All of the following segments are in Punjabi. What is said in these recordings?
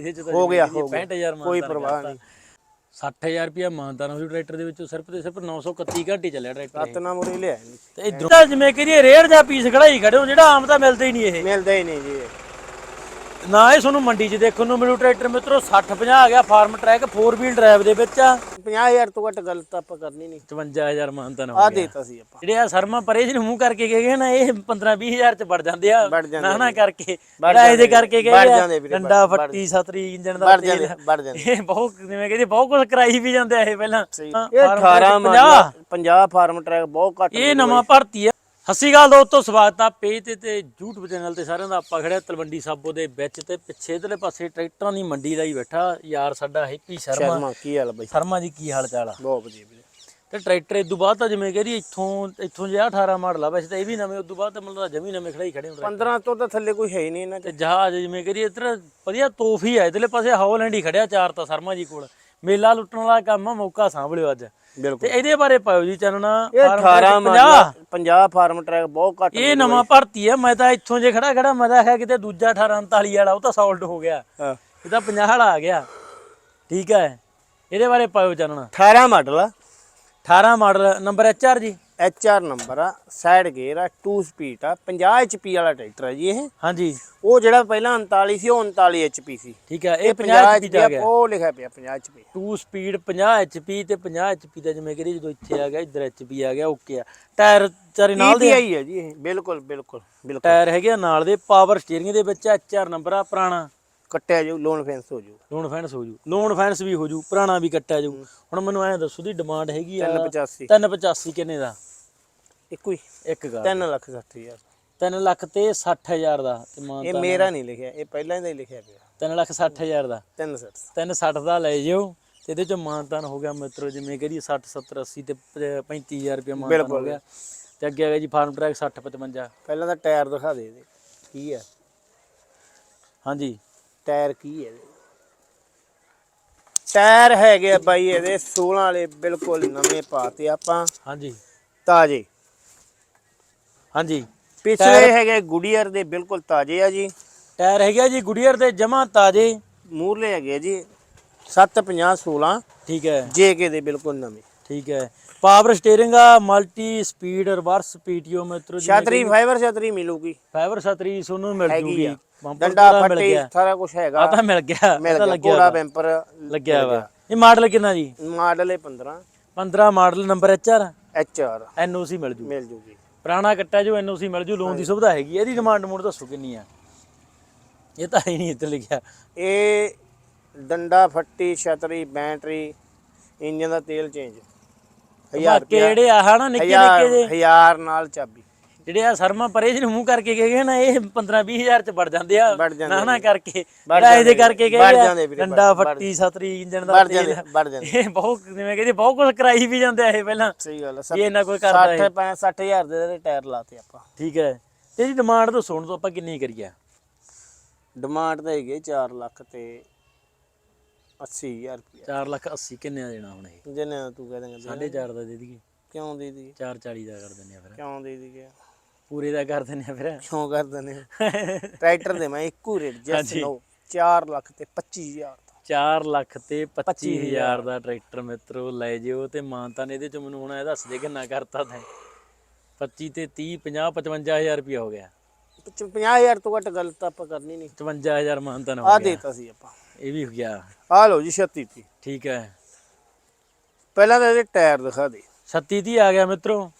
ਇਹਦੇ ਚ ਤਾਂ ਹੋ ਗਿਆ, ਹੋ ਗਿਆ। 65000 ਮਾਨਤਾ ਕੋਈ ਪਰਵਾਹ ਨਹੀਂ 60000 ਰੁਪਇਆ ਮਾਨਤਾ ਨਾ ਸੀ ਟਰੈਕਟਰ ਦੇ ਵਿੱਚੋਂ ਸਿਰਫ ਤੇ ਸਿਰਫ 931 ਘੰਟੇ ਚੱਲਿਆ ਟਰੈਕਟਰ ਇਹ। ਰਤਨਾ ਮੁਰੇ ਲਿਆ ਤੇ ਇਧਰ ਜਿਵੇਂ ਕਿ ਰੇਅਰ ਜਾਂ ਪੀਸ ਖੜਾਈ ਖੜੇ ਜਿਹੜਾ ਆਮ ਤਾਂ ਮਿਲਦਾ ਹੀ ਨਹੀਂ ਇਹ ਮਿਲਦਾ ਹੀ ਨਹੀਂ ਜੀ ਇਹ। ਨਾ ਇਹ ਤੁਹਾਨੂੰ ਮੰਡੀ 'ਚ ਦੇਖਣ ਨੂੰ ਮਿਲੂ ਟਰੈਕਟਰ। ਮਿੱਤਰੋ 60 50 ਆ ਗਿਆ ਫਾਰਮ ਟਰੈਕ 4 ਵੀਲ ਡਰਾਈਵ ਦੇ ਵਿੱਚ। ਆ 50000 ਤੋਂ ਘੱਟ ਗੱਲ ਤਾਂ ਆਪਾਂ ਕਰਨੀ ਨਹੀਂ। 55000 ਮਾਨਤਾ ਨਾ ਆ ਹੋ ਗਿਆ। ਦੇਤਾ ਸੀ ਆਪਾਂ। ਜਿਹੜੇ ਆ ਸਰਮਾ ਪਰੇ ਜਿਹਨੂੰ ਮੂੰਹ ਕਰਕੇ ਗਏ ਗਏ ਨਾ ਇਹ 15 20000 ਚ ਵੜ ਜਾਂਦੇ ਆ। ਵੜ ਜਾਂਦੇ ਨਾ ਨਾ ਕਰਕੇ ਜਿਹੜਾ ਇਹਦੇ ਕਰਕੇ ਵੜ ਗਏ ਆ ਜਾਂਦੇ ਵੀਰੇ, ਡੰਡਾ ਵੜ- ਫੱਟੀ ਸਤਰੀ ਇੰਜਨ ਦਾ ਵੜ ਤੇਲ ਜਾਂਦੇ ਵੜ ਜਾਂਦੇ ਇਹ ਬਹੁਤ ਜਿਵੇਂ ਕਹਿੰਦੇ ਬਹੁਤ ਕੁਝ ਕਰਾਈ ਵੀ ਜਾਂਦੇ ਆ ਇਹ ਪਹਿਲਾਂ। ਸਹੀ। ਹਾਂ, ਇਹ farm 18 track model 50 Farmtrac ਬਹੁਤ ਘੱਟ ਇਹ ਨਵਾਂ ਭਰਤੀ ਆ। ਸਤਿ ਸ਼੍ਰੀ ਅਕਾਲ ਦੋਸਤੋ ਸਵਾਗਤ ਆ ਪੇਜ ਤੇ ਤੇ YouTube ਚੈਨਲ ਤੇ ਸਾਰਿਆਂ ਦਾ। ਆਪਾਂ ਖੜਿਆ ਤਲਵੰਡੀ ਸਾਬੋ ਦੇ ਵਿੱਚ ਤੇ ਪਿੱਛੇ ਇਧਰਲੇ ਪਾਸੇ ਟਰੈਕਟਰਾਂ ਦੀ ਮੰਡੀ ਦਾ ਹੀ ਬੈਠਾ ਯਾਰ ਸਾਡਾ ਹੈਪੀ ਸ਼ਰਮਾ। ਸ਼ਰਮਾ ਕੀ ਹਾਲ ਬਾਈ? ਸ਼ਰਮਾ ਜੀ ਕੀ ਹਾਲ ਚਾਲ ਆ? ਬਹੁਤ ਵਧੀਆ ਵੀਰੇ। ਤੇ ਟਰੈਕਟਰ ਇਸ ਤੋਂ ਬਾਅਦ ਤਾਂ ਜਿਵੇਂ ਕਹਿੰਦੀ ਇੱਥੋਂ ਇੱਥੋਂ ਜਿਹਾ 18 ਮਾਡਲ ਆ। ਵੈਸੇ ਤਾਂ ਇਹ ਵੀ ਨਵੇਂ ਉਸ ਤੋਂ ਬਾਅਦ ਤਾਂ ਮਤਲਬ ਜਮੀ ਨਵੇਂ ਖੜੇ ਹੀ ਖੜੇ ਹੁੰਦੇ 15 ਤੋਂ ਤਾਂ ਥੱਲੇ ਕੋਈ ਹੈ ਹੀ ਨਹੀਂ ਇਹਨਾਂ ਚ। ਤੇ ਜਹਾਜ਼ ਜਿਵੇਂ ਕਹਿੰਦੀ ਇਧਰ ਵਧੀਆ ਤੋਹਫੀ ਆ। ਇਧਰਲੇ ਪਾਸੇ ਹੌਲੈਂਡ ਹੀ ਖੜਿਆ ਚਾਰ ਤਾਂ ਸ਼ਰਮਾ ਜੀ ਕੋਲ। ਮੇਲਾ ਲੁੱਟਣ ਵਾਲਾ ਕੰਮ ਆ ਮੌਕਾ ਸਾਂਭ ਲਿਓ ਅੱਜ। ਤੇ ਬਿਲਕੁਲ ਇਹਦੇ ਬਾਰੇ ਪਾਇਓ ਜੀ ਚਾਨਣਾ ਇਹ 18 ਮਾਡਲ 50 ਫਾਰਮ ਟਰੈਕ ਬਹੁਤ ਘੱਟ ਇਹ ਨਵਾਂ ਭਰਤੀ ਆ ਮੈਂ ਤਾਂ ਇੱਥੋਂ ਜੇ ਖੜਾ ਖੜਾ ਮੈਂ ਤਾਂ ਆਖਿਆ ਕਿਤੇ ਦੂਜਾ 1839 ਵਾਲਾ ਉਹ ਤਾਂ ਸੌਲਡ ਹੋ ਗਿਆ। ਹਾਂ। ਇਹ ਤਾਂ 50 ਵਾਲਾ ਆ ਗਿਆ। ਠੀਕ ਹੈ। ਇਹਦੇ ਬਾਰੇ ਪਾਇਓ ਚਾਨਣਾ 18 ਮਾਡਲ ਆ। 18 ਮਾਡਲ ਨੰਬਰ ਐਚਆਰ ਜੀ। ਐਚ ਆਰ ਨੰਬਰ ਆ ਸਾਈਡ ਗੇਅਰ ਆ 2 ਸਪੀਡ ਆ 50 ਐਚਪੀ ਵਾਲਾ ਟਰੈਕਟਰ ਆ ਜੀ ਇਹ। ਹਾਂਜੀ। ਉਹ ਜਿਹੜਾ ਪਹਿਲਾਂ 39 ਸੀ ਉਹ 39 ਐਚਪੀ ਸੀ। ਠੀਕ ਹੈ ਇਹ 50 50 HP ਦਾ ਆ ਗਿਆ। ਉਹ ਲਿਖਿਆ ਪਿਆ 50 ਐਚਪੀ 2 ਸਪੀਡ 50 HP ਤੇ 50 HP ਦਾ ਜਿਵੇਂ ਕਰੀ ਜਦੋਂ ਇੱਥੇ ਆ ਗਿਆ ਇੱਧਰ HP ਆ ਗਿਆ ਓਕੇ ਆ। ਟਾਇਰ ਚਾਰੇ ਨਾਲ ਦੇ ਆ। ਆਈ ਹੈ ਜੀ ਇਹ ਬਿਲਕੁਲ ਬਿਲਕੁਲ ਬਿਲਕੁਲ। ਟਾਇਰ ਹੈਗੇ ਆ ਨਾਲ ਦੇ ਪਾਵਰ ਸਟੀਅਰਿੰਗ ਦੇ ਵਿੱਚ ਐਚਆਰ ਨੰਬਰ ਆ ਪੁਰਾਣਾ। ਕੱਟਿਆ ਜਾਊ ਲੋਨ ਫੈਂਸ ਹੋ ਜਾਊ। ਲੋਨ ਫੈਂਸ ਹੋ ਜੂ ਲੋਨ ਫੈਂਸ ਵੀ ਹੋ ਜੂ ਪੁਰਾਣਾ ਵੀ ਕੱਟਿਆ ਜੂ ਹੁਣ ਮੈਨੂੰ ਐਂ ਦੱਸੋ ਦੀ ਡਿਮਾਂਡ ਹੈਗੀ ਆ 385 385 ਕਿੰਨੇ ਦਾ? ਇੱਕੋ ਹੀ। ਇੱਕ ਗਾ 3 ਲੱਖ 60 ਹਜ਼ਾਰ। 3 ਲੱਖ ਤੇ 60000 ਦਾ ਤੇ ਮਾਨ ਇਹ ਮੇਰਾ ਨਹੀਂ ਲਿਖਿਆ ਇਹ ਪਹਿਲਾਂ ਦਾ ਹੀ ਲਿਖਿਆ ਪਿਆ। 3 ਲੱਖ 60000 ਦਾ। 360 360 ਦਾ ਲੈ ਜਿਓ ਤੇ ਇਹਦੇ ਚ ਮਾਨਤਾਨ ਹੋ ਗਿਆ ਮਿੱਤਰੋ ਜਿਵੇਂ ਕਰੀਏ 60 70 80 ਤੇ 35000 ਰੁਪਏ ਮਾਨਤਾਨ ਹੋ ਬਿਲਕੁਲ। ਗਿਆ। ਤੇ ਅੱਗੇ ਆ ਗਿਆ ਜੀ ਫਾਰਮ ਟਰੈਕ 60 55 ਪਹਿਲਾਂ ਤਾਂ ਟਾਇਰ ਦਿਖਾ ਦੇ ਇਹਦੇ ਕੀ ਹੈ ਹਾਂਜੀ। ਟਾਇਰ ਕੀ ਹੈ ਇਹਦੇ? ਟਾਇਰ ਹੈਗੇ ਆ ਬਾਈ ਇਹਦੇ 16 ਵਾਲੇ ਬਿਲਕੁਲ ਨਵੇਂ ਪਾਤੇ ਆਪਾਂ। ਹਾਂਜੀ। ਤਾਜ਼ੇ। ਹਾਂਜੀ। ਪਿਛਲੇ ਹੈਗੇ ਗੁਡੀਅਰ ਦੇ ਬਿਲਕੁਲ ਤਾਜ਼ੇ ਆ ਜੀ। ਟਾਇਰ ਹੈਗਾ ਜੀ ਗੁਡੀਅਰ ਦੇ ਜਮਾ ਤਾਜ਼ੇ। ਮੂਰਲੇ ਹੈਗੇ ਜੀ 750 16 ਠੀਕ ਹੈ। ਜੇਕੇ ਦੇ ਬਿਲਕੁਲ ਨਵੇਂ। ਠੀਕ ਹੈ। ਪਾਵਰ ਸਟੀਅਰਿੰਗ ਆ ਮਲਟੀ ਸਪੀਡ ਰਿਵਰਸ ਪੀਟੀਓ ਮਿੱਤਰੋ ਜੀ ਛਤਰੀ ਫਾਈਬਰ ਛਤਰੀ ਮਿਲੂਗੀ। ਫਾਈਬਰ ਛਤਰੀ ਤੁਹਾਨੂੰ ਮਿਲ ਜੂਗੀ। ਬੰਪਰ ਡੰਡਾ ਪੂਰਾ ਮਿਲ ਫੱਟੀ ਗਿਆ। ਸਾਰਾ ਕੁਝ ਹੈਗਾ। ਆ ਤਾਂ ਮਿਲ ਗਿਆ। ਮਿਲ ਇਹ ਗਿਆ ਵਾ। ਬੈਂਪਰ ਲੱਗਿਆ ਵਾ। ਇਹ ਮਾਡਲ ਕਿੰਨਾ ਜੀ? ਮਾਡਲ ਹੈ 15 15 model number HR HR NOC ਮਿਲ ਜੂ। ਮਿਲ ਜੂਗੀ। ਪੁਰਾਣਾ ਕੱਟਾ ਜੋ ਐਨਓਸੀ ਮਿਲ ਜੂ ਲੋਨ ਦੀ ਸੁਵਿਧਾ ਹੈਗੀ ਇਹਦੀ ਡਿਮਾਂਡ ਮੋਡ ਦੱਸੋ ਕਿੰਨੀ ਆ। ਇਹ ਤਾਂ ਹੀ ਨਹੀਂ ਇੱਥੇ ਲਿਖਿਆ। ਇਹ ਡੰਡਾ ਫੱਟੀ ਛਤਰੀ ਬੈਟਰੀ ਇੰਜਨ ਦਾ ਤੇਲ ਚੇਂਜ 1000 ਬਾਕੀ ਰੁਪਏ ਜਿਹੜੇ ਆ ਹਨਾ ਨਿੱਕੇ ਨਿੱਕੇ ਜੇ ਹਜ਼ਾਰ ਨਾਲ ਚਾਬੀ। ਜਿਹੜੇ ਆ ਸਰਮਾ ਪਰੇ ਜਿਹਨੂੰ ਮੂੰਹ ਕਰਕੇ ਗਏ ਨਾ ਇਹ 15 20000 ਚ ਵੜ ਜਾਂਦੇ ਆ ਵੜ ਜਾਂਦੇ ਨਾ ਨਾ ਕਰਕੇ ਜਿਹੜਾ ਇਹਦੇ ਕਰਕੇ ਗਏ ਆ ਡੰਡਾ ਫੱਟੀ ਸਤਰੀ ਇੰਜਨ ਦਾ ਤੇਲ। ਜਾਂਦੇ ਵੜ ਜਾਂਦੇ। ਇਹ ਬਹੁਤ ਜਿਵੇਂ ਕਹਿੰਦੇ ਬਹੁਤ ਕੁਝ ਕਰਾਈ ਵੀ ਜਾਂਦੇ ਆ ਇਹ ਪਹਿਲਾਂ। ਸਹੀ ਗੱਲ ਹੈ ਇਹ ਇਹਨਾਂ ਕੋਈ ਕਰਦਾ 60 65 60000 ਦੇ ਟਾਇਰ ਲਾਤੇ ਆਪਾਂ। ਠੀਕ ਹੈ। ਤੇ ਇਹਦੀ ਡਿਮਾਂਡ ਤੋਂ ਸੁਣ ਤੋਂ ਆਪਾਂ ਕਿੰਨੀ ਕਰੀਏ? ਡਿਮਾਂਡ ਤਾਂ ਹੈਗੇ 4 ਲੱਖ ਤੇ 80000 ਰੁਪਏ 4 ਲੱਖ 80 ਕਿੰਨੇ ਦਾ ਦੇਣਾ ਹੁਣ ਇਹ? ਜਿੰਨੇ ਤੂੰ ਕਹਿ ਦੇਂਗਾ 4.5 ਦਾ ਦੇ ਦਈਏ। ਕਿਉਂ ਦੇ ਦੀ 440 ਦਾ ਕਰ ਦਿੰਦੇ ਆ ਫਿਰ। ਕਿਉਂ ਦੇ ਦੀ ਪੂਰੇ ਦਾ ਕਰ ਦਿੰਦੇ ਆ ਫਿਰ। ਕਿਉਂ ਕਰ ਦਿੰਦੇ ਟਰੈਕਟਰ ਦੇ ਮੈਂ ਇੱਕੋ ਰੇਟ ਜਸ ਨੋ 4 ਲੱਖ ਤੇ 25000 ਦਾ। 4 ਲੱਖ ਤੇ 25000 ਦਾ ਟਰੈਕਟਰ ਮਿੱਤਰੋ ਲੈ ਜਿਓ ਤੇ ਮਾਨਤਾ ਨੇ ਇਹਦੇ ਚ ਮੈਨੂੰ ਹੁਣ ਇਹ ਦੱਸ ਦੇ ਕਿੰਨਾ ਕਰਤਾ ਤੈਂ। 25 ਤੇ 30 50 55000 ਰੁਪਇਆ ਹੋ ਗਿਆ। 50000 ਤੋਂ ਘੱਟ ਗੱਲ ਤਾਂ ਆਪਾਂ ਕਰਨੀ ਨਹੀਂ। 55000 ਮਾਨਤਾ ਨੇ ਆ ਹੋ ਗਿਆ। ਦੇਤਾ ਸੀ ਆਪਾਂ। ਇਹ ਵੀ ਹੋ ਗਿਆ। ਆ ਲਓ ਜੀ 36 ਤੀ ਠੀਕ ਹੈ। ਪਹਿਲਾਂ ਤਾਂ ਇਹਦੇ ਟਾਇਰ ਦਿਖਾ ਦੇ। 36 ਦੀ ਆ ਗਿਆ ਮਿੱਤਰੋ।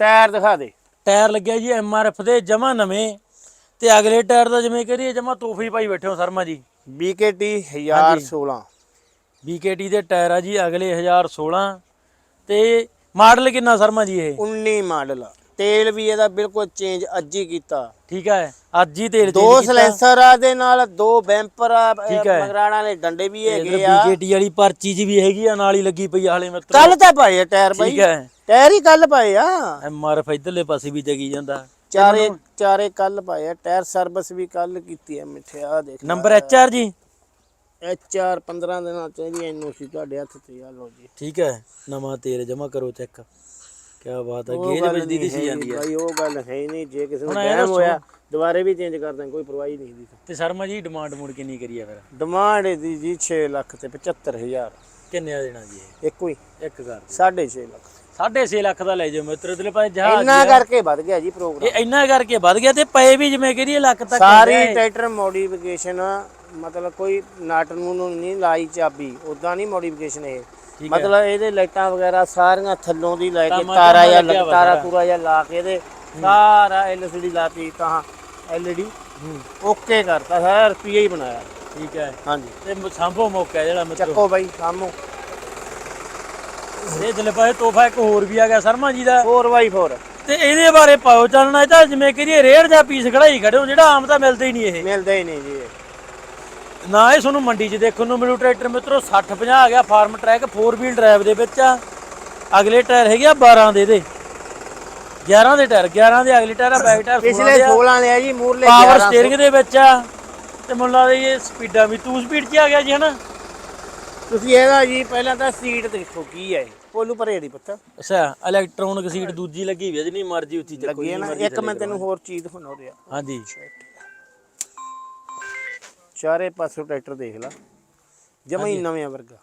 ਟਾਇਰ ਦਿਖਾ ਦੇ। ਟਾਇਰ ਲੱਗਿਆ ਜੀ ਐਮਆਰਐਫ ਦੇ ਜਮਾ ਨਵੇਂ। ਤੇ ਅਗਲੇ ਟਾਇਰ ਦਾ ਜਿਵੇਂ ਕਰੀਏ ਜਮਾ ਤੋਹਫੀ ਪਾਈ ਬੈਠੇ ਹੋ ਸ਼ਰਮਾ ਜੀ। BKT 1016 BKT ਦੇ ਟਾਇਰ ਆ ਜੀ ਅਗਲੇ 1016 ਤੇ ਮਾਡਲ ਕਿੰਨਾ ਸ਼ਰਮਾ ਜੀ ਇਹ? 19 ਮਾਡਲ। ਤੇਲ ਵੀ ਇਹਦਾ ਬਿਲਕੁਲ ਚੇਂਜ ਅੱਜ ਹੀ ਕੀਤਾ। ਠੀਕ ਹੈ ਅੱਜ ਹੀ ਤੇਲ ਦੋ। ਸਲੈਂਸਰ ਆ ਦੇ ਨਾਲ ਦੋ ਬੈਂਪਰ ਆ ਠੀਕ। ਮਗਰਾਣਾ ਵਾਲੇ ਡੰਡੇ ਵੀ ਹੈਗੇ ਆ। BKT ਵਾਲੀ ਪਰਚੀ ਜੀ ਵੀ ਹੈਗੀ ਆ ਨਾਲ ਹੀ ਲੱਗੀ ਪਈ ਆ ਹਾਲੇ ਮਿੱਤਰੋ ਕੱਲ ਤਾਂ ਆ ਟਾਇਰ ਠੀਕ ਬਾਈ ਹੈ। ਟਾਇਰ ਹੀ ਕੱਲ ਪਾਏ ਆ। ਐਮਆਰਐਫ ਇਧਰਲੇ ਪਾਸੇ ਵੀ ਜਗੀ ਜਾਂਦਾ। ਚਾਰੇ ਚਾਰੇ ਕੱਲ ਪਾਏ ਆ। ਟਾਇਰ ਸਰਵਿਸ ਵੀ ਕੱਲ ਕੀਤੀ ਆ ਮਿੱਠੇ ਆ ਦੇਖ ਨੰਬਰ ਐਚਆਰ ਜੀ? HR 15 ਦਿਨਾਂ ਚਾਹੀਦੀ ਐਨਓਸੀ ਤੁਹਾਡੇ ਹੱਥ ਤੇ ਆ ਲਓ ਜੀ। ਠੀਕ ਹੈ ਨਵਾਂ ਤੇਲ ਜਮਾ ਕਰੋ ਚੈੱਕ। ਕੀ ਬਾਤ ਹੈ ਗੇਜ ਵੱਜਦੀ ਨਹੀਂ ਦਿਸੀ ਜਾਂਦੀ ਹੈ ਬਾਈ ਉਹ ਗੱਲ ਹੈ ਹੀ ਨਹੀਂ। ਜੇ ਕਿਸੇ ਨੂੰ ਦੱਸੋ- ਹੋਇਆ ਦੁਬਾਰੇ ਵੀ ਚੇਂਜ ਕਰ ਦਾਂਗੇ ਕੋਈ ਪਰਵਾਹ ਨਹੀਂ ਦੀ ਤੇ। ਸ਼ਰਮਾ ਜੀ ਡਿਮਾਂਡ ਮੂਡ ਕਿੰਨੀ ਕਰੀ ਆ ਫਿਰ। ਡਿਮਾਂਡ ਇਹਦੀ ਜੀ 6 ਲੱਖ ਤੇ 75000 ਕਿੰਨੇ ਆ ਦੇਣਾ ਜੀ ਇਹ? ਇੱਕੋ ਹੀ। ਇੱਕ ਕਰ 6.5 ਲੱਖ। 6.5 ਲੱਖ ਦਾ ਲੈ ਜਾਓ ਮਿੱਤਰ ਤੇ ਭਾਵੇਂ ਜਹਾਜ਼ ਇੰਨਾ ਕਰਕੇ ਵੱਧ ਗਿਆ ਜੀ ਪ੍ਰੋਗਰਾਮ ਇਹ ਇੰਨਾ ਕਰਕੇ ਵੱਧ ਗਿਆ ਤੇ ਪਏ ਵੀ ਜਿਵੇਂ ਕਰੀਏ ਲੱਖ ਤੱਕ ਸਾਰੀ। ਟਰੈਕਟਰ ਮੋਡੀਫਿਕੇਸ਼ਨ ਮਤਲਬ ਕੋਈ ਨਟ ਨੂੰ ਨਹੀਂ ਲਾਈ ਚਾਬੀ ਉਦਾਂ ਨਹੀਂ ਮੋਡੀਫਿਕੇਸ਼ਨ ਇਹ। ਮਤਲਬ ਇਹਦੇ ਲਾਈਟਾਂ ਵਗੈਰਾ ਸਾਰੀਆਂ ਥੱਲੋਂ ਦੀ ਲੈ ਕੇ ਤਾਰਾ ਜਾਂ ਤਾਰਾ। ਤੂਰਾ ਜਾਂ ਲਾ ਕੇ ਇਹਦੇ ਸਾਰਾ ਐਲਸੀਡੀ ਲਾਤੀ ਤਾਂ ਐਲਈਡੀ ਹੂੰ। ਓਕੇ ਕਰਤਾ ਸਾਰਾ ਰੁਪਈਆ ਹੀ ਬਣਾਇਆ। ਠੀਕ ਹੈ। ਹਾਂਜੀ। ਤੇ ਸਾਂਭੋ ਮੌਕਾ ਜਿਹੜਾ ਮਿੱਤਰੋ। ਚੱਕੋ ਬਾਈ ਸਾਮੋ ਇਹ ਜਲੇ ਪਾਏ ਤੋਹਫਾ ਇੱਕ ਹੋਰ ਵੀ ਆ ਗਿਆ ਸ਼ਰਮਾ ਜੀ ਦਾ। 4x4 ਤੇ ਇਹਦੇ ਬਾਰੇ ਪਾਓ ਚਾਨਣਾ ਇਹ ਤਾਂ ਜਿਵੇਂ ਕਰੀਏ ਰੇੜ ਜਾਂ ਪੀਸ ਖੜਾਈ ਖੜੇ ਜਿਹੜਾ ਆਮ ਤਾਂ ਮਿਲਦਾ ਹੀ ਨਹੀਂ ਇਹ। ਮਿਲਦਾ ਹੀ ਨਹੀਂ ਜੀ। ਨਾ ਇਹ ਤੁਹਾਨੂੰ ਮੰਡੀ 'ਚ ਦੇਖਣ ਨੂੰ ਮਿਲੂ ਟਰੈਕਟਰ ਮਿੱਤਰੋ 60 50 ਆ ਗਿਆ ਫਾਰਮ ਟਰੈਕ 4 ਵੀਲ ਡਰਾਈਵ ਦੇ ਵਿੱਚ ਆ। ਅਗਲੇ ਟਾਇਰ ਹੈਗੇ ਆ 12 ਦੇ ਦੇ 11 ਦੇ ਟਾਇਰ 11 ਦੇ ਅਗਲੇ ਟਾਇਰ ਆ ਬੈਕ ਟਾਇਰ ਪਿਛਲੇ 16 ਲਿਆ ਜੀ ਮੂਰਲੇ ਪਾਵਰ ਸਟੀਅਰਿੰਗ ਦੇ ਵਿੱਚ ਆ। ਤੇ ਮੈਨੂੰ ਲੱਗਦਾ ਇਹ ਸਪੀਡਾਂ ਵੀ 2 ਸਪੀਡ 'ਚ ਆ ਗਿਆ ਜੀ ਹਨਾ? ਤੁਸੀਂ ਇਹਦਾ ਜੀ ਪਹਿਲਾਂ ਤਾਂ ਸੀਟ ਦੇਖੋ ਕੀ ਹੈ ਇਹ। ਪੋਲੂ ਭਰੇ ਦੀ ਪੁੱਤ। ਅੱਛਾ ਇਲੈਕਟ੍ਰੋਨਿਕ ਸੀਟ ਦੂਜੀ ਲੱਗੀ ਵੀ ਆ ਜਿੰਨੀ ਮਰਜ਼ੀ ਉੱਚੀ ਚੱਕੋ ਲੱਗੀ ਹੈ ਨਾ ਇੱਕ ਮੈਂ ਤੈਨੂੰ ਹੋਰ ਚੀਜ਼ ਦਿਖਾਉਣਾ ਰਿਹਾ। ਹਾਂਜੀ। ਚਾਰੇ ਪਾਸੋਂ ਟਰੈਕਟਰ ਦੇਖ ਲਾ ਜਮਾ ਹੀ ਨਵੇਂ ਵਰਗਾ।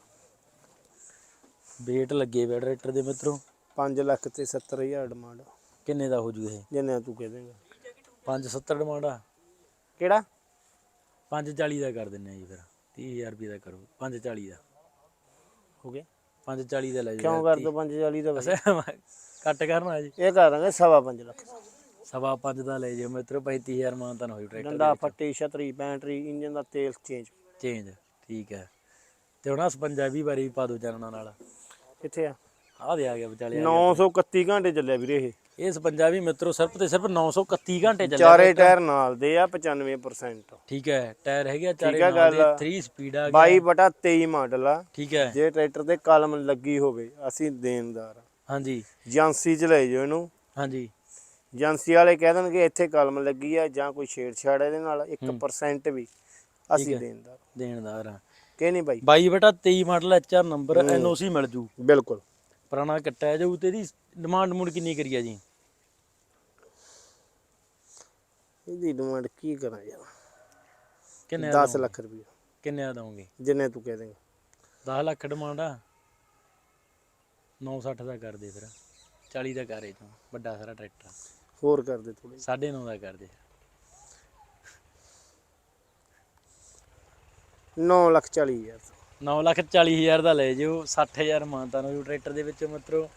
ਵੇਟ ਲੱਗੇ ਵੇ ਟਰੈਕਟਰ ਦੇ ਮਿੱਤਰੋ। 5 ਲੱਖ ਤੇ 70000 ਡਿਮਾਂਡ ਕਿੰਨੇ ਦਾ ਹੋ ਜੂ ਇਹ? ਜਿੰਨੇ ਤੂੰ ਕਹਿ ਦੇਂਗਾ। 570 ਡਿਮਾਂਡ ਆ। ਕਿਹੜਾ? 540 ਦਾ ਕਰ ਦਿੰਨੇ ਆ ਜੀ ਫਿਰ 30000 ਰੁਪਏ ਦਾ ਕਰੋ 540 ਦਾ। ਹੋ ਗਿਆ? 540 ਦਾ ਲੈ ਕਿਉਂ ਜਾਓ ਕਰ ਦੋ 540 ਦਾ ਬਸ ਬਸ ਕੱਟ ਕਰਨਾ ਜੀ। ਇਹ ਕਰ ਦਾਂਗੇ ਸਵਾ 5 ਲੱਖ। ਸਵਾ ਪੰਜ ਦਾ ਲੈ ਜਾਓ ਮਿੱਤਰੋ 35000 ਮਾਨ ਤਾਂ ਹੋਈ ਟਰੈਕਟਰ ਡੰਡਾ ਫੱਟੀ ਛਤਰੀ ਬੈਟਰੀ ਇੰਜਨ ਦਾ ਤੇਲ ਚੇਂਜ ਚੇਂਜ ਠੀਕ ਹੈ। ਤੇ ਹੁਣ ਆਹ 55 ਵਾਰੀ ਵੀ ਪਾ ਦੋ ਚਾਨਣਾ ਨਾਲ। ਕਿੱਥੇ ਆ? ਆਹ ਦੇ ਆ ਗਿਆ ਵਿਚਾਲੇ ਆ 931 ਘੰਟੇ ਚੱਲਿਆ ਵੀਰੇ ਇਹ। 55 ਵੀ ਮਿੱਤਰੋ ਸਿਰਫ ਤੇ ਸਿਰਫ 931 ਘੰਟੇ ਚੱਲਿਆ ਚਾਰੇ ਟਾਇਰ ਨਾਲ ਦੇ ਆ 95% ਠੀਕ ਹੈ ਟਾਇਰ ਹੈਗੇ ਆ ਚਾਰੇ ਠੀਕ ਹੈ ਨਾਲ ਦੇ ਗੱਲ। 3 ਸਪੀਡ ਆ ਗਿਆ। 22 ਬਟਾ 23 ਮਾਡਲ ਆ। ਠੀਕ ਹੈ। ਜੇ ਟਰੈਕਟਰ ਤੇ ਕਲਮ ਲੱਗੀ ਹੋਵੇ ਅਸੀਂ ਦੇਣਦਾਰ ਆ। ਹਾਂਜੀ। ਏਜੰਸੀ ਚ ਲੈ ਜਾਓ ਇਹਨੂੰ। ਹਾਂਜੀ। ਏਜੰਸੀ ਵਾਲੇ ਕਹਿ ਦੇਣਗੇ ਇੱਥੇ ਕਲਮ ਲੱਗੀ ਆ ਜਾਂ ਕੋਈ ਛੇੜਛਾੜ ਇਹਦੇ ਨਾਲ 1% ਵੀ। ਅਸੀਂ ਦੇਣਦਾਰ ਦੇਣਦਾਰ ਆ। ਕਿ ਨਹੀਂ ਬਾਈ? 22 ਬਟਾ 23 ਮਾਡਲ ਐਚਆਰ ਨੰਬਰ ਐਨਓਸੀ ਮਿਲ ਜੂ। ਬਿਲਕੁਲ। ਪੁਰਾਣਾ ਕੱਟਿਆ ਜਾਊ ਤੇ ਇਹਦੀ ਡਿਮਾਂਡ ਮੂਡ ਕਿੰਨੀ ਕਰੀ ਆ ਜੀ? ਇਹਦੀ ਡਿਮਾਂਡ ਕੀ ਕਰਾਂ ਯਾਰ? ਕਿੰਨੇ ਦਾ 10 ਲੱਖ ਰੁਪਏ ਕਿੰਨੇ ਦਾ ਦਵਾਂਗੇ ਜਿੰਨੇ ਤੂੰ ਕਹਿ ਦੇਂਗਾ। 10 ਲੱਖ ਡਿਮਾਂਡ ਆ? 960 ਦਾ ਕਰ ਦੇ ਫਿਰ। 40 ਦਾ ਕਰੇ ਤੂੰ ਵੱਡਾ ਸਾਰਾ ਟਰੈਕਟਰ। ਹੋਰ ਕਰ ਦੇ ਥੋੜੇ 9.5 ਦਾ ਕਰ ਦੇ। 9 ਲੱਖ 40 ਹਜ਼ਾਰ 9 ਲੱਖ 40 ਹਜ਼ਾਰ ਦਾ ਲੈ ਜਿਓ 60000 ਮਾਨਤਾ ਨੂੰ ਟਰੈਕਟਰ ਦੇ ਵਿੱਚ ਮਿੱਤਰੋ।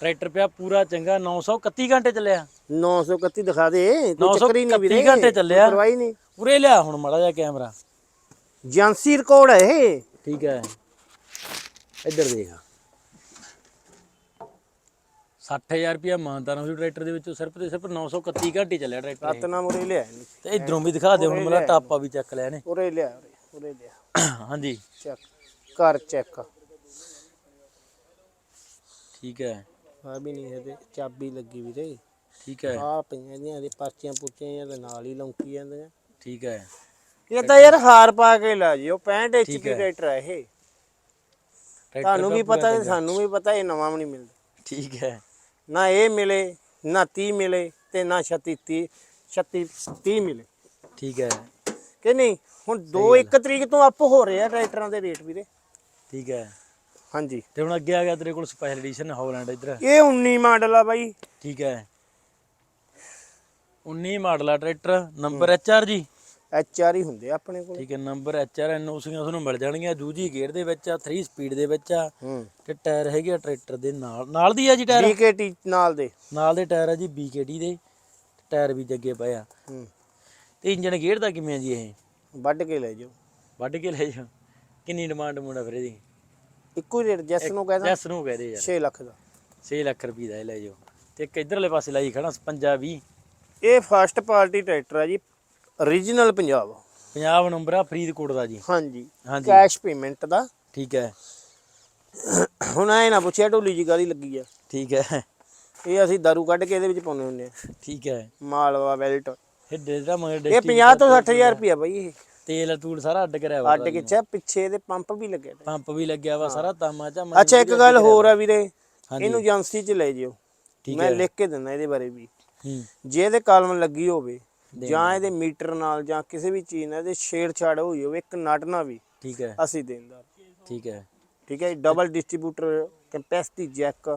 ਟਰੈਕਟਰ ਪਿਆ ਪੂਰਾ ਚੰਗਾ 931 ਘੰਟੇ ਚੱਲਿਆ। 931 ਦਿਖਾ ਦੇ ਕੋਈ ਚੱਕਰ ਹੀ ਨਹੀਂ 931 ਵੀਰੇ ਘੰਟੇ ਚੱਲਿਆ। ਪਰਵਾਹੀ ਨਹੀਂ। ਉਰੇ ਲਿਆ ਹੁਣ ਮਾੜਾ ਜਿਹਾ ਕੈਮਰਾ। ਏਜੰਸੀ ਰਿਕਾਰਡ ਹੈ ਇਹ। ਠੀਕ ਹੈ। ਇੱਧਰ ਦੇਖ। 60000 ਰੁਪਇਆ ਮਾਨਤਾ ਨੂੰ ਟਰੈਕਟਰ ਦੇ ਵਿੱਚੋਂ ਸਿਰਫ ਤੇ ਸਿਰਫ 931 ਘੰਟੇ ਚੱਲਿਆ ਟਰੈਕਟਰ। ਰਤਨਾ ਮੁਰੇ ਲਿਆ। ਤੇ ਇਧਰੋਂ ਵੀ ਦਿਖਾ ਦੇ ਹੁਣ ਮੇਰਾ ਟਾਪਾ ਵੀ ਚੱਕ ਲਿਆ ਨੇ ਉਰੇ ਲਿਆ ਉਰੇ ਉਰੇ ਲਿਆ। ਹਾਂਜੀ। ਚੈੱਕ ਕਰ ਚੈੱਕ। ਠੀਕ ਹੈ। ਆ ਵੀ ਨਹੀਂ ਇਹਦੇ ਚਾਬੀ ਲੱਗੀ ਵੀਰੇ। ਠੀਕ ਹੈ। ਆ ਪਈਆਂ ਇਹਦੀਆਂ ਇਹਦੇ ਪਰਚੀਆਂ ਪੁੱਚੀਆਂ ਦੇ ਨਾਲ ਹੀ ਲੌਂਕੀ ਜਾਂਦੀਆਂ। ਠੀਕ ਹੈ। ਇਹ ਤਾਂ ਯਾਰ ਹਾਰ ਪਾ ਕੇ ਲਾ ਜਿਓ 65 ਠੀਕ HP। ਟਰੈਕਟਰ ਹੈ। ਇਹ। ਤੁਹਾਨੂੰ ਵੀ ਪਤਾ ਤੇ। ਸਾਨੂੰ ਵੀ ਪਤਾ ਇਹ ਨਵਾਂ ਵੀ ਨਹੀਂ ਮਿਲਦਾ। ਠੀਕ ਹੈ। ਨਾ ਇਹ ਮਿਲੇ ਨਾ 30 ਮਿਲੇ ਤੇ ਨਾ 36 30 36 30 ਮਿਲੇ। ਠੀਕ ਹੈ। ਕਿ ਨਹੀਂ ਹੁਣ 2 1 ਤਰੀਕ ਤੋਂ ਅਪ ਹੋ ਰਹੇ ਆ ਟਰੈਕਟਰਾਂ ਦੇ ਰੇਟ ਵੀਰੇ। ਠੀਕ ਹੈ। ਹਾਂਜੀ। ਤੇ ਹੁਣ ਅੱਗੇ ਆ ਗਿਆ ਤੇਰੇ ਕੋਲ ਸਪੈਸ਼ਲ ਐਡੀਸ਼ਨ ਹਾਲੈਂਡ ਇੱਧਰ। ਇਹ 19 ਮਾਡਲ ਆ ਬਾਈ। ਠੀਕ ਹੈ। 19 ਮਾਡਲ ਆ ਟਰੈਕਟਰ ਨੰਬਰ ਐਚਆਰ ਜੀ। ਆਰ ਹੀ ਹੁੰਦੇ ਆ ਆਪਣੇ ਕੋਲ। ਠੀਕ ਹੈ ਨੰਬਰ ਐਚਆਰ ਐਨਓਸੀਆਂ ਤੁਹਾਨੂੰ ਮਿਲ ਜਾਣਗੀਆਂ। ਜੂਜੀ ਗੇਅਰ ਦੇ ਵਿੱਚ ਆ 3 ਸਪੀਡ ਦੇ ਵਿੱਚ ਆ। ਹੂੰ। ਤੇ ਟਾਇਰ ਹੈਗੇ ਆ ਟਰੈਕਟਰ ਦੇ ਨਾਲ। ਨਾਲ ਦੀ ਆ ਜੀ ਟਾਇਰ? BKT ਨਾਲ ਦੇ। ਨਾਲ ਦੇ ਟਾਇਰ ਆ ਜੀ BKT ਦੇ। ਟਾਇਰ ਵੀ ਜੱਗੇ ਪਏ ਆ। ਹੂੰ। ਤੇ ਇੰਜਨ ਗੇਅਰ ਦਾ ਕਿਵੇਂ ਆ ਜੀ ਇਹ? ਵੱਢ ਕੇ ਲੈ ਜਾਓ। ਵੱਢ ਕੇ ਲੈ ਜਾ ਕਿੰਨੀ ਡਿਮਾਂਡ ਮੁੰਡਾ ਫਿਰ ਇਹਦੀ? ਇੱਕੋ ਹੀ ਰੇਟ ਜੈਸ ਨੂੰ ਕਹਿੰਦਾ ਜੈਸ ਨੂੰ ਕਹਦੇ ਯਾਰ। 6 ਲੱਖ ਦਾ। 6 ਲੱਖ ਰੁਪਏ ਦਾ ਇਹ ਲੈ ਜਾਓ। ਤੇ ਇੱਕ ਇਧਰਲੇ ਪਾਸੇ ਲਾਈ ਖੜਾ 55 20 ਇਹ ਫਸਟ ਪਾਰਟੀ ਟਰੈਕਟਰ ਆ ਜੀ origignal ਪੰਜਾਬ। 50 ਨੰਬਰ ਆ ਫਰੀਦਕੋਟ ਦਾ ਜੀ। ਹਾਂਜੀ। ਹਾਂਜੀ। ਕੈਸ਼ ਪੇਮੈਂਟ ਦਾ। ਠੀਕ ਹੈ। ਹੁਣ ਐ ਨਾ ਪੁੱਛਿਆ ਢੋਲੀ ਜੀ ਗਾਲੀ ਲੱਗੀ ਆ। ਠੀਕ ਹੈ। ਇਹ ਅਸੀਂ ਦਾਰੂ ਕੱਢ ਕੇ ਇਹਦੇ ਵਿੱਚ ਪਾਉਂਦੇ ਹੁੰਦੇ ਆ। ਠੀਕ ਹੈ। ਮਾਲਵਾ ਬੈਲਟ ਇਹ ਜਿਹੜਾ ਮਗਰ ਇਹ 50 ਤੋਂ 60000 ਰੁਪਿਆ ਬਾਈ ਇਹ। ਤੇਲ ਤੂਲ ਸਾਰਾ ਅੱਡ ਕਰਿਆ ਵਾ ਅੱਡ ਕਿੱਛਾ ਪਿੱਛੇ ਇਹਦੇ ਪੰਪ ਵੀ ਲੱਗੇ ਨੇ। ਪੰਪ ਵੀ ਲੱਗਿਆ ਵਾ ਸਾਰਾ ਤਾਮਾ ਚਾ ਅੱਛਾ ਇੱਕ ਗੱਲ ਹੋਰ ਆ ਵੀਰੇ ਇਹਨੂੰ ਏਜੰਸੀ 'ਚ ਲੈ ਜਿਓ। ਠੀਕ ਮੈਂ ਹੈ। ਲਿਖ ਕੇ ਦਿੰਦਾ ਇਹਦੇ ਬਾਰੇ ਵੀ। ਹੂੰ। ਜੇ ਇਹਦੇ ਕਾਲਮ ਲੱਗੀ ਹੋਵੇ ਜਾਂ ਇਹਦੇ ਮੀਟਰ ਨਾਲ ਜਾਂ ਕਿਸੇ ਵੀ ਚੀਜ਼ ਨਾਲ ਇਹਦੇ ਛੇੜਛਾੜ ਹੋਈ ਹੋਵੇ ਇੱਕ ਨਟ ਨਾਲ ਵੀ ਠੀਕ ਹੈ। ਅਸੀਂ ਦੇਂਦਾ ਠੀਕ ਹੈ। ਠੀਕ ਹੈ ਡਬਲ ਡਿਸਟ੍ਰੀਬਿਊਟਰ ਕੈਪੈਸਿਟੀ ਜੈਕ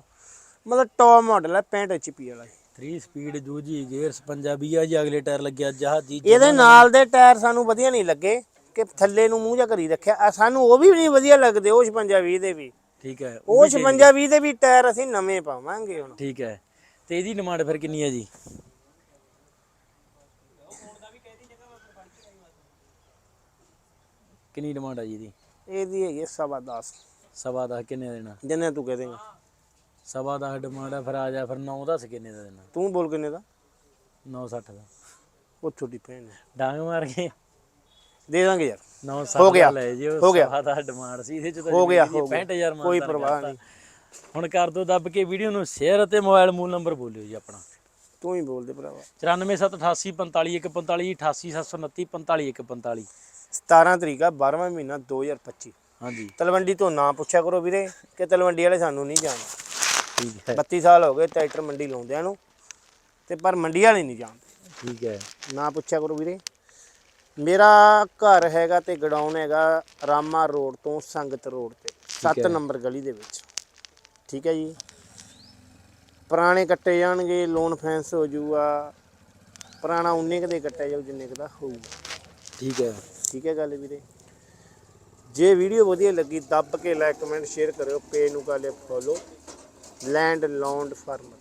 ਮਤਲਬ ਟੌਪ ਮਾਡਲ ਹੈ 65 HP ਵਾਲਾ ਇਹ। 3 ਸਪੀਡ ਦੂਜੀ ਗੇਅਰ 55 ਆ ਜੀ ਅਗਲੇ ਟਾਇਰ ਲੱਗਿਆ ਜਹਾਜ਼ ਇਹਦੇ ਨਾਲ ਦੇ ਟਾਇਰ ਸਾਨੂੰ ਵਧੀਆ ਨਹੀਂ ਲੱਗੇ ਕਿ ਥੱਲੇ ਨੂੰ ਮੂੰਹ ਜਾ ਕਰੀ ਰੱਖਿਆ। ਆ ਸਾਨੂੰ ਉਹ ਵੀ ਨਹੀਂ ਵਧੀਆ ਲੱਗਦੇ ਉਹ 56 20 ਦੇ ਵੀ। ਠੀਕ ਹੈ ਉਹ 56 20 ਦੇ ਵੀ ਟਾਇਰ ਅਸੀਂ ਨਵੇਂ ਪਾਵਾਂਗੇ ਹੁਣ। ਠੀਕ ਹੈ ਤੇ ਇਹਦੀ ਡਿਮਾਂਡ ਫਿਰ ਕਿੰਨੀ ਹੈ ਜੀ? ਕਿੰਨੀ ਡਿਮਾਂਡ ਹੈ ਜੀ ਇਹਦੀ? ਇਹਦੀ ਹੈਗੀ ਸਵਾ 10 ਸਵਾ ਦਸ ਕਿੰਨੇ ਦਾ ਦੇਣਾ? ਜਿੰਨੇ ਤੂੰ ਕਹਿ ਦੇਂਗਾ। ਸਵਾ ਦਸ ਡਿਮਾਂਡ ਹੈ ਫਿਰ ਆ ਜਾ ਫਿਰ 9 ਦੱਸ ਕਿੰਨੇ ਦਾ ਦੇਣਾ। ਤੂੰ ਬੋਲ ਕਿੰਨੇ ਦਾ? 960 ਦਾ। ਉਹ ਛੋਟੀ ਭੈਣ ਹੈ। ਡਾਂਗ ਮਾਰ ਕੇ ਦੇ ਦਾਂਗੇ ਯਾਰ। 960 ਹੋ ਗਿਆ, ਲੈ ਜਿਓ ਹੋ ਗਿਆ। ਸਵਾ ਦਸ ਡਿਮਾਂਡ ਸੀ ਇਹਦੇ ਚ ਤਾਂ ਹੋ ਗਿਆ, ਜਿਵੇਂ ਹੋ ਗਿਆ। 65000 ਮਾਨ ਕੋਈ ਪਰਵਾਹ ਨਹੀਂ। ਹੁਣ ਕਰ ਦੋ ਦੱਬ ਕੇ ਵੀਡੀਓ ਨੂੰ ਸ਼ੇਅਰ ਅਤੇ ਮੋਬਾਈਲ ਮੂਲ ਨੰਬਰ ਬੋਲਿਓ ਜੀ ਆਪਣਾ। ਤੂੰ ਹੀ ਬੋਲ ਦੇ ਭਰਾਵਾ। 94788455145 88729 17 ਤਰੀਕ ਆ 12ਵਾਂ ਮਹੀਨਾ 2025 ਹਾਂਜੀ। ਤਲਵੰਡੀ ਤੋਂ ਨਾ ਪੁੱਛਿਆ ਕਰੋ ਵੀਰੇ ਕਿ ਤਲਵੰਡੀ ਵਾਲੇ ਸਾਨੂੰ ਨਹੀਂ ਜਾਣਦੇ। ਠੀਕ ਹੈ। 32 ਸਾਲ ਹੋ ਗਏ ਟਰੈਕਟਰ ਮੰਡੀ ਲਾਉਂਦਿਆਂ ਨੂੰ ਤੇ ਪਰ ਮੰਡੀ ਵਾਲੇ ਨਹੀਂ ਜਾਣਦੇ। ਠੀਕ ਹੈ। ਨਾ ਪੁੱਛਿਆ ਕਰੋ ਵੀਰੇ। ਮੇਰਾ ਘਰ ਹੈਗਾ ਤੇ ਗਡਾਊਨ ਹੈਗਾ ਰਾਮਾ ਰੋਡ ਤੋਂ ਸੰਗਤ ਰੋਡ ਤੇ 7 ਨੰਬਰ ਗਲੀ ਦੇ ਵਿੱਚ। ਠੀਕ ਹੈ ਜੀ। ਪੁਰਾਣੇ ਕੱਟੇ ਜਾਣਗੇ ਲੋਨ ਫੈਂਸ ਹੋ ਜਾਊਗਾ। ਪੁਰਾਣਾ ਉਨੇ ਕੁ ਦੇ ਕੱਟਿਆ ਜਾਊ ਜਿੰਨੇ ਕੁ ਦਾ ਹੋਊਗਾ। ਠੀਕ ਹੈ। ਠੀਕ ਹੈ ਗੱਲ ਵੀਰੇ। ਜੇ ਵੀਡੀਓ ਵਧੀਆ ਲੱਗੀ ਦੱਬ ਕੇ ਲਾਈਕ ਕਮੈਂਟ ਸ਼ੇਅਰ ਕਰਿਓ। ਪੇਜ ਨੂੰ ਕਰ ਲਿਓ ਫੋਲੋ land and farmer.